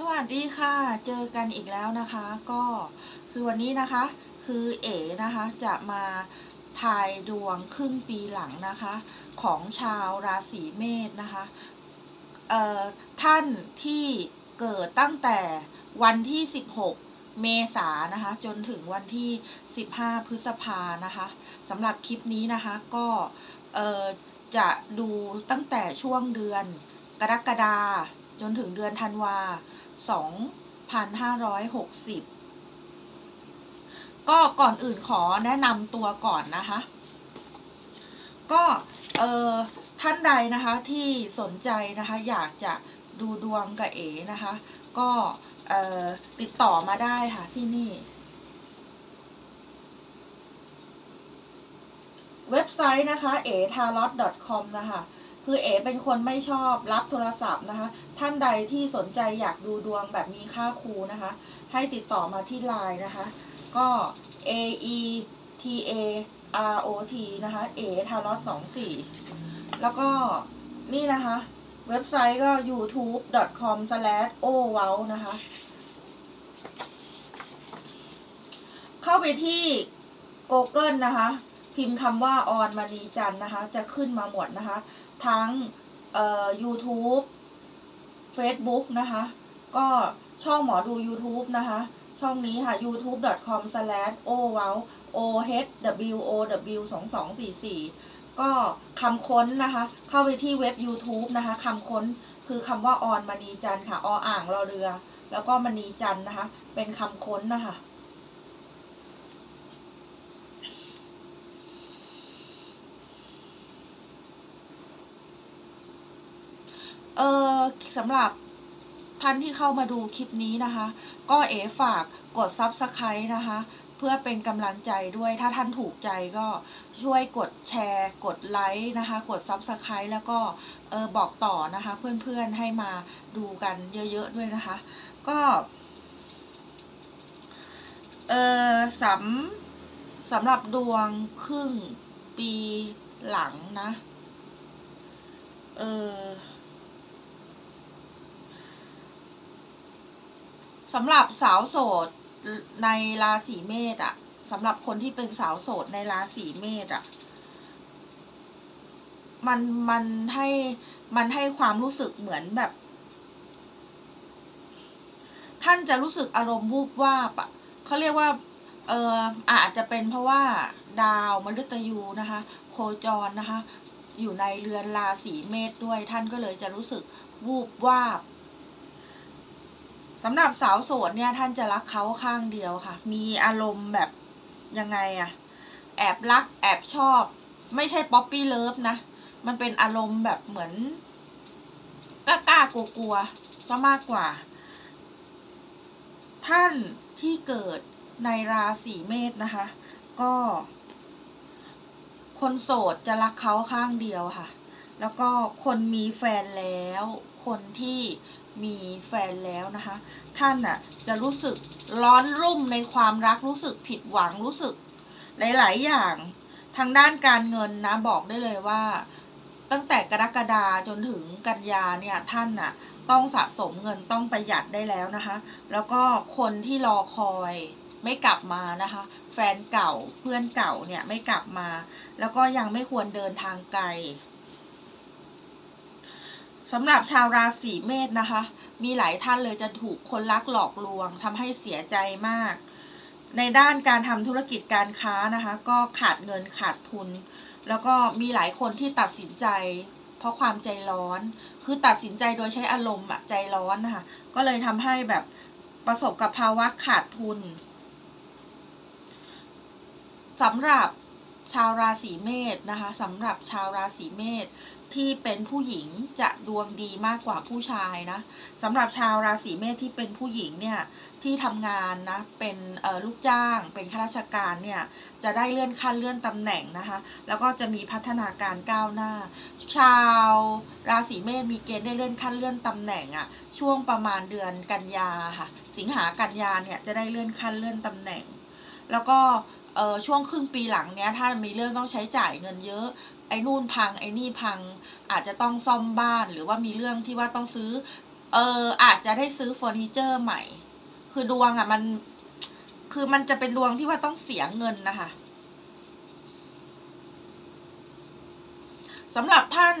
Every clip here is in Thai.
สวัสดีค่ะ เจอกันอีกแล้วนะคะ ก็คือวันนี้นะคะ คือเอ๋นะคะจะมาทายดวงครึ่งปีหลังนะคะ ของชาวราศีเมษนะคะเอ่อท่านที่เกิดตั้งแต่วันที่ 16 เมษายนนะคะ จนถึงวันที่ 15 พฤษภานะคะสำหรับคลิปนี้นะคะ ก็เอ่อจะดูตั้งแต่ช่วงเดือนกรกฎาจนถึงเดือนธันวา 2560 ก็ก่อนอื่นขอแนะนำตัวก่อนนะคะ ก็เอ่อท่านใดนะคะที่สนใจนะคะอยากจะดูดวงกับเอ๋นะคะ ก็เออติดต่อมาได้ค่ะที่นี่ เว็บไซต์นะคะ a t a r o t com นะคะ คือเอ๋เป็นคนไม่ชอบรับโทรศัพท์นะคะ ท่านใดที่สนใจอยากดูดวงแบบมีค่าครูนะคะ ให้ติดต่อมาที่ไลน์นะคะ ก็ a e t a r o t นะคะ a t a r o t สองสี่แล้วก็นี่นะคะ เว็บไซต์ก็ youtube.com slash o w o w นะคะ เข้าไปที่ Google นะคะ พิมพ์คำว่าออนมณีจันนะคะ จะขึ้นมาหมดนะคะ ทั้งเอ่อ YouTube Facebook นะคะ ก็ช่องหมอดู YouTube นะคะ ช่องนี้ค่ะ youtube.com slash o w o w o h w o w 2 2 4 4 ก็คำค้นนะคะ เข้าไปที่เว็บ YouTube นะคะคำค้นคือคำว่าออนมณีจันทร์ค่ะ ออ่างรอเรือ แล้วก็มณีจันทร์นะคะ เป็นคำค้นนะคะ เออสำหรับท่านที่เข้ามาดูคลิปนี้นะคะ ก็เอฝากกด Subscribe นะคะ เพื่อเป็นกำลังใจด้วยถ้าท่านถูกใจก็ช่วยกดแชร์ กดไลค์นะคะ กด Subscribe แล้วก็เออบอกต่อนะคะ เพื่อนๆให้มาดูกันเยอะๆด้วยนะคะ ก็เออสำสำหรับดวงครึ่งปีหลังนะ เออ สำหรับสาวโสดในราศีเมษอะสำหรับคนที่เป็นสาวโสดในราศีเมษอะมันมันให้มันให้ความรู้สึกเหมือนแบบ ท่านจะรู้สึกอารมณ์วูบวาบอะเขาเรียกว่า เอออาจจะเป็นเพราะว่า ดาวมฤตยูนะคะ โคจรนะคะ อยู่ในเรือนราศีเมษด้วยท่านก็เลยจะรู้สึกวูบวาบ สำหรับสาวโสดเนี่ยท่านจะรักเขาข้างเดียวค่ะ มีอารมณ์แบบยังไงอะแอบรักแอบชอบ ไม่ใช่ป๊อปปี้เลิฟนะ มันเป็นอารมณ์แบบเหมือนกล้ากล้ากลัวกลัวก็มากกว่า ท่านที่เกิดในราศีเมษนะคะ ก็ คนโสดจะรักเขาข้างเดียวค่ะ แล้วก็คนมีแฟนแล้ว คนที่ มีแฟนแล้วนะคะ ท่านอะจะรู้สึกร้อนรุ่มในความรักรู้สึกผิดหวังรู้สึก หลาย ๆ อย่างทางด้านการเงินนะบอกได้เลยว่า ตั้งแต่กรกฎาจนถึงกันยาเนี่ยท่านน่ะต้องสะสมเงินต้องประหยัดได้แล้วนะคะ แล้วก็คนที่รอคอยไม่กลับมานะคะ แฟนเก่าเพื่อนเก่าเนี่ยไม่กลับมา แล้วก็ยังไม่ควรเดินทางไกล สำหรับชาวราศีเมษนะคะ มีหลายท่านเลยจะถูกคนรักหลอกลวงทำให้เสียใจมาก ในด้านการทำธุรกิจการค้านะคะ ก็ขาดเงินขาดทุน แล้วก็มีหลายคนที่ตัดสินใจ เพราะความใจร้อน คือตัดสินใจโดยใช้อารมณ์อะใจร้อนนะคะ ก็เลยทำให้แบบประสบกับภาวะขาดทุนสำหรับ ชาวราศีเมษนะคะสำหรับชาวราศีเมษที่เป็นผู้หญิงจะดวงดีมากกว่าผู้ชายนะสำหรับชาวราศีเมษที่เป็นผู้หญิงเนี่ยที่ทำงานนะเป็นลูกจ้าง เป็นข้าราชการเนี่ยจะได้เลื่อนขั้นเลื่อนตำแหน่งนะคะแล้วก็จะมีพัฒนาการก้าวหน้า ชาวราศีเมษมีเกณฑ์ได้เลื่อนขั้นเลื่อนตำแหน่งอะ่ะช่วงประมาณเดือนกันยาค่ะสิงหากันยาเนี่ยจะได้เลื่อนขั้นเลื่อนตำแหน่ง แล้วก็ เออช่วงครึ่งปีหลังเนี้ย ถ้ามีเรื่องต้องใช้จ่ายเงินเยอะ ไอ้นู่นพัง ไอ้นี่พัง อาจจะต้องซ่อมบ้านหรือว่ามีเรื่องที่ว่าต้องซื้อ เอออาจจะได้ซื้อเฟอร์นิเจอร์ใหม่ คือดวงอะมัน คือมันจะเป็นดวงที่ว่าต้องเสียเงินนะคะสำหรับท่าน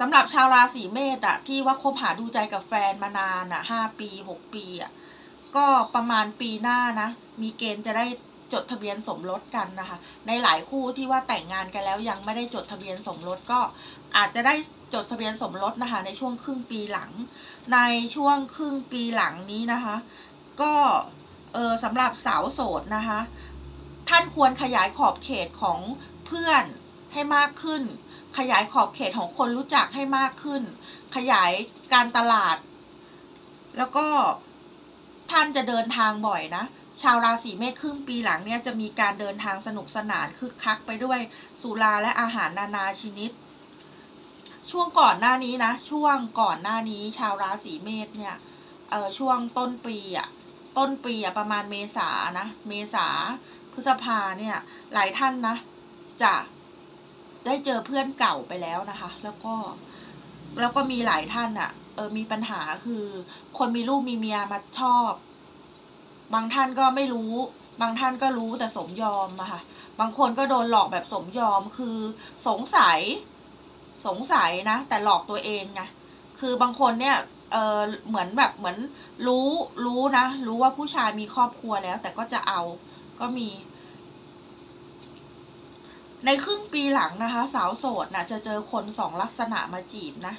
สำหรับชาวราศีเมษอะที่ว่าคบหาดูใจกับแฟนมานานอะห้าปีหกปีอะก็ประมาณปีหน้านะ มีเกณฑ์จะได้ จดทะเบียนสมรสกันนะคะ ในหลายคู่ที่ว่าแต่งงานกันแล้วยังไม่ได้จดทะเบียนสมรสก็อาจจะได้จดทะเบียนสมรสนะคะ ในช่วงครึ่งปีหลัง ในช่วงครึ่งปีหลังนี้นะคะ ก็เออสำหรับสาวโสดนะคะ ท่านควรขยายขอบเขตของเพื่อนให้มากขึ้น ขยายขอบเขตของคนรู้จักให้มากขึ้น ขยายการตลาด แล้วก็ท่านจะเดินทางบ่อยนะ ชาวราศีเมษครึ่งปีหลังเนี่ยจะมีการเดินทางสนุกสนานคึกคักไปด้วยสุราและอาหารนานาชนิด ช่วงก่อนหน้านี้นะ ช่วงก่อนหน้านี้ ชาวราศีเมษเนี่ยเออช่วงต้นปีอะต้นปีอะประมาณเมษานะเมษาพฤษภาเนี่ย หลายท่านนะจะได้เจอเพื่อนเก่าไปแล้วนะคะ แล้วก็แล้วก็มีหลายท่านอะเออมีปัญหาคือ คนมีลูกมีเมียมาชอบ บางท่านก็ไม่รู้ บางท่านก็รู้แต่สมยอมอะค่ะ บางคนก็โดนหลอกแบบสมยอมคือสงสัย สงสัยนะ แต่หลอกตัวเองไงคือบางคนเนี่ยเออเหมือนแบบเหมือนรู้รู้นะ รู้ว่าผู้ชายมีครอบครัวแล้ว แต่ก็จะเอาก็มี ในครึ่งปีหลังนะคะ สาวโสดนะจะเจอคนสองลักษณะมาจีบนะ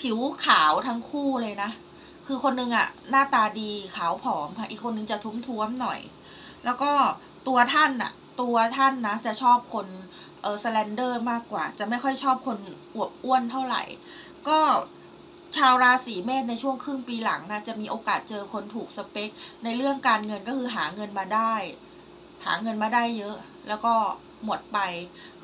ผิวขาวทั้งคู่เลยนะ คือคนนึงอะ่ะหน้าตาดีขาวผอมค่ะ อีกคนนึงจะทุ้มท้วมหน่อย แล้วก็ตัวท่านอะ่ะตัวท่านนะจะชอบคนเออสแลนเดอร์มากกว่า จะไม่ค่อยชอบคนอวบอ้วนเท่าไหร่ ก็ชาวราศีเมษในช่วงครึ่งปีหลังนะจะมีโอกาสเจอคนถูกสเปค ในเรื่องการเงินก็คือหาเงินมาได้ หาเงินมาได้เยอะ แล้วก็ หมดไป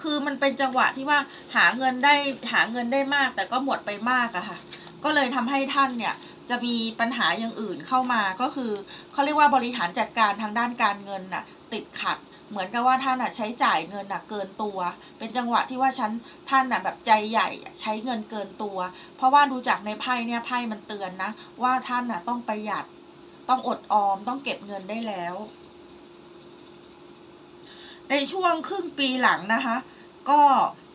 คือมันเป็นจังหวะที่ว่าหาเงินได้หาเงินได้มาก แต่ก็หมดไปมากอะค่ะ ก็เลยทำให้ท่านเนี่ยจะมีปัญหาอย่างอื่นเข้ามาก็คือเขาเรียกว่าบริหารจัดการทางด้านการเงินน่ะ ติดขัดเหมือนกับว่าท่านอะใช้จ่ายเงินอะเกินตัว เป็นจังหวะที่ว่าฉันท่านอะแบบใจใหญ่ใช้เงินเกินตัว เพราะว่าดูจากในไพ่เนี่ยไพ่มันเตือนนะ ว่าท่านอะต้องประหยัด ต้องอดออมต้องเก็บเงินได้แล้ว ในช่วงครึ่งปีหลังนะคะ ก็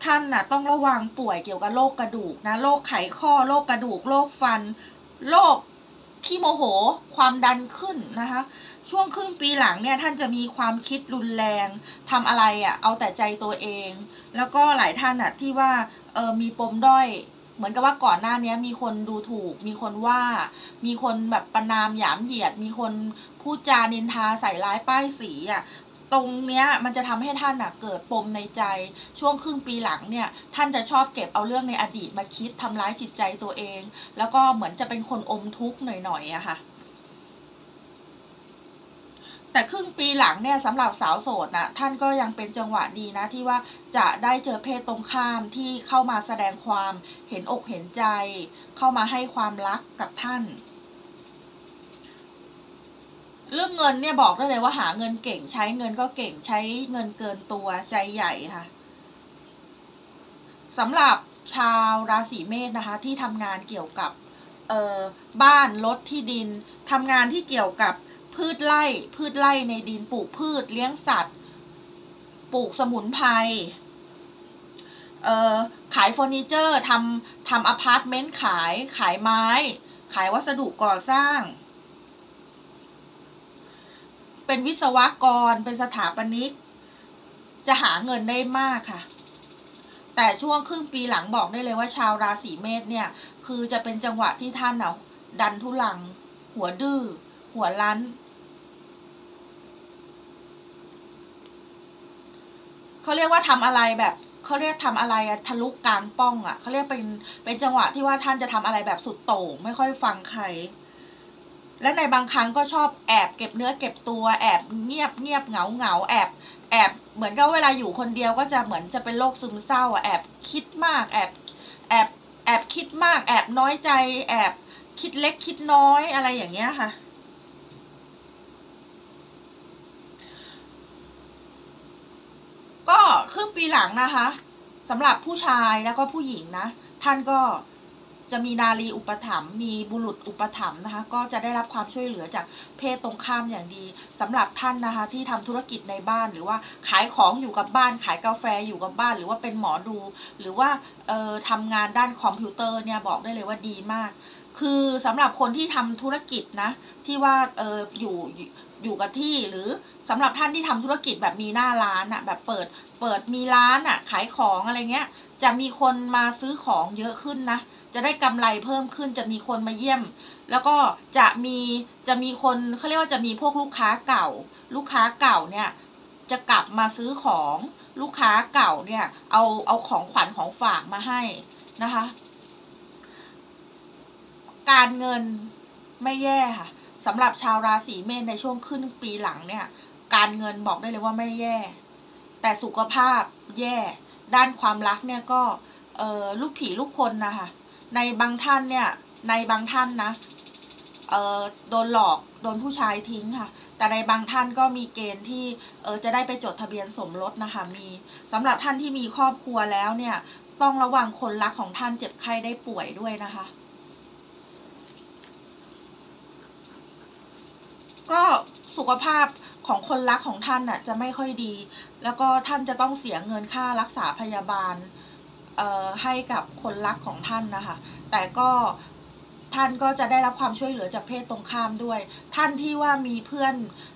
ท่านน่ะต้องระวังป่วยเกี่ยวกับโรคกระดูกนะโรคไขข้อโรคกระดูกโรคฟันโรคขี้โมโห ความดันขึ้นนะคะ ช่วงครึ่งปีหลังเนี่ยท่านจะมีความคิดรุนแรงทำอะไรอะ่ะ เอาแต่ใจตัวเอง แล้วก็หลายท่านอะที่ว่าเออมีปมด้อยเหมือนกับว่าก่อนหน้านี้มีคนดูถูก มีคนว่า มีคนแบบประนามหยามเหยียด มีคนพูดจานินทาใส่ร้ายป้ายสีอะ ตรงเนี้ยมันจะทำให้ท่านอะเกิดปมในใจช่วงครึ่งปีหลังเนี่ย ท่านจะชอบเก็บเอาเรื่องในอดีตมาคิดทำร้ายจิตใจตัวเอง แล้วก็เหมือนจะเป็นคนอมทุกข์หน่อยๆอะค่ะ แต่ครึ่งปีหลังเนี่ยสำหรับสาวโสดนะท่านก็ยังเป็นจังหวะดีนะที่ว่าจะได้เจอเพศตรงข้ามที่เข้ามาแสดงความเห็นอกเห็นใจ เข้ามาให้ความรักกับท่าน เรื่องเงินเนี่ยบอกได้เลยว่าหาเงินเก่งใช้เงินก็เก่งใช้เงินเกินตัวใจใหญ่ค่ะสำหรับชาวราศีเมษนะคะ ที่ทำงานเกี่ยวกับเออบ้านรถที่ดินทำงานที่เกี่ยวกับพืชไร่พืชไร่ในดินปลูกพืชเลี้ยงสัตว์ ปลูกสมุนไพรเออขายเฟอร์นิเจอร์ทำทำอพาร์ตเมนต์ขายขายไม้ ขายวัสดุก่อสร้าง เป็นวิศวกร เป็นสถาปนิก จะหาเงินได้มากค่ะ แต่ช่วงครึ่งปีหลังบอกได้เลยว่าชาวราศีเมษเนี่ย คือจะเป็นจังหวะที่ท่านเอาดันทุลัง หัวดื้อ หัวลั้น เขาเรียกว่าทำอะไรแบบเขาเรียกทำอะไรอะทะลุกลางป้องอะเขาเรียกเป็นเป็นจังหวะที่ว่าท่านจะทำอะไรแบบสุดโต่งไม่ค่อยฟังใคร และในบางครั้งก็ชอบแอบเก็บเนื้อเก็บตัวแอบเงียบเงียบเหงาเหงาแอบแอบเหมือนกับเวลาอยู่คนเดียวก็จะเหมือนจะเป็นโรคซึมเศร้าอะแอบคิดมากแอบแอบแอบคิดมากแอบน้อยใจ แอบคิดเล็กคิดน้อยอะไรอย่างเงี้ยค่ะ ก็ครึ่งปีหลังนะคะสำหรับผู้ชายแล้วก็ผู้หญิงนะ ท่านก็ จะมีนารีอุปถัมภ์มีบุรุษอุปถัมภ์นะคะ ก็จะได้รับความช่วยเหลือจากเพศตรงข้ามอย่างดีสำหรับท่านนะคะ ที่ทำธุรกิจในบ้านหรือว่าขายของอยู่กับบ้าน ขายกาแฟอยู่กับบ้าน หรือว่าเป็นหมอดู หรือว่าเอ่อทำงานด้านคอมพิวเตอร์เนี่ยบอกได้เลยว่าดีมาก คือสำหรับคนที่ทำธุรกิจนะ ที่ว่าเอออยู่อยู่กับที่หรือสำหรับท่านที่ทำธุรกิจแบบมีหน้าร้านอะแบบเปิดเปิดมีร้านอะขายของอะไรเงี้ย จะมีคนมาซื้อของเยอะขึ้นนะ จะได้กำไรเพิ่มขึ้นจะมีคนมาเยี่ยม แล้วก็จะมีจะมีคนเขาเรียกว่าจะมีพวกลูกค้าเก่า ลูกค้าเก่าเนี่ยจะกลับมาซื้อของลูกค้าเก่าเนี่ย เอาเอาของขวัญของฝากมาให้นะคะ การเงินไม่แย่ค่ะสำหรับชาวราศีเมษในช่วงขึ้นปีหลังเนี่ย การเงินบอกได้เลยว่าไม่แย่ แต่สุขภาพแย่ ด้านความรักเนี่ยก็ลูกผีลูกคนนะคะ ในบางท่านเนี่ย ในบางท่านนะเออโดนหลอกโดนผู้ชายทิ้งค่ะ แต่ในบางท่านก็มีเกณฑ์ที่เออจะได้ไปจดทะเบียนสมรสนะคะมีสำหรับท่านที่มีครอบครัวแล้วเนี่ย ต้องระวังคนรักของท่านเจ็บไข้ได้ป่วยด้วยนะคะ ก็สุขภาพของคนรักของท่านน่ะจะไม่ค่อยดี แล้วก็ท่านจะต้องเสียเงินค่ารักษาพยาบาล ให้กับคนรักของท่านนะคะ แต่ก็ท่านก็จะได้รับความช่วยเหลือจากเพศตรงข้ามด้วย ท่านที่ว่ามีเพื่อน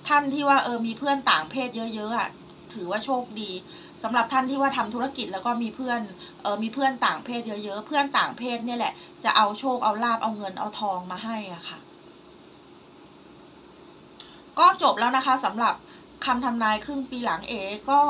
ท่านที่ว่าเออมีเพื่อนต่างเพศเยอะๆอะถือว่าโชคดีสำหรับท่านที่ว่าทำธุรกิจแล้วก็มีเพื่อนเออมีเพื่อนต่างเพศเยอะๆ เพื่อนต่างเพศเนี่ยแหละ จะเอาโชคเอาลาบเอาเงินเอาทองมาให้อะค่ะ ก็จบแล้วนะคะสำหรับคำทำนายครึ่งปีหลังเอก็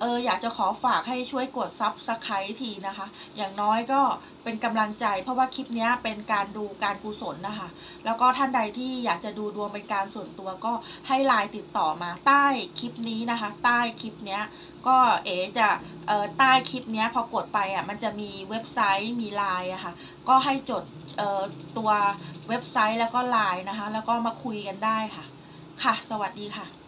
เอออยากจะขอฝากให้ช่วยกดซับสไครต์ทีนะคะ อย่างน้อยก็เป็นกำลังใจเพราะว่าคลิปนี้เป็นการดูการกุศลนะคะ แล้วก็ท่านใดที่อยากจะดูดวงเป็นการส่วนตัวก็ให้ไลน์ติดต่อมาใต้คลิปนี้นะคะ ใต้คลิปนี้ก็เอ๋จะเอ่อใต้คลิปนี้พอกดไปอะมันจะมีเว็บไซต์มีไลน์อะค่ะก็ให้จดเอ่อตัวเว็บไซต์แล้วก็ไลน์นะคะ แล้วก็มาคุยกันได้ค่ะ ค่ะ สวัสดีค่ะ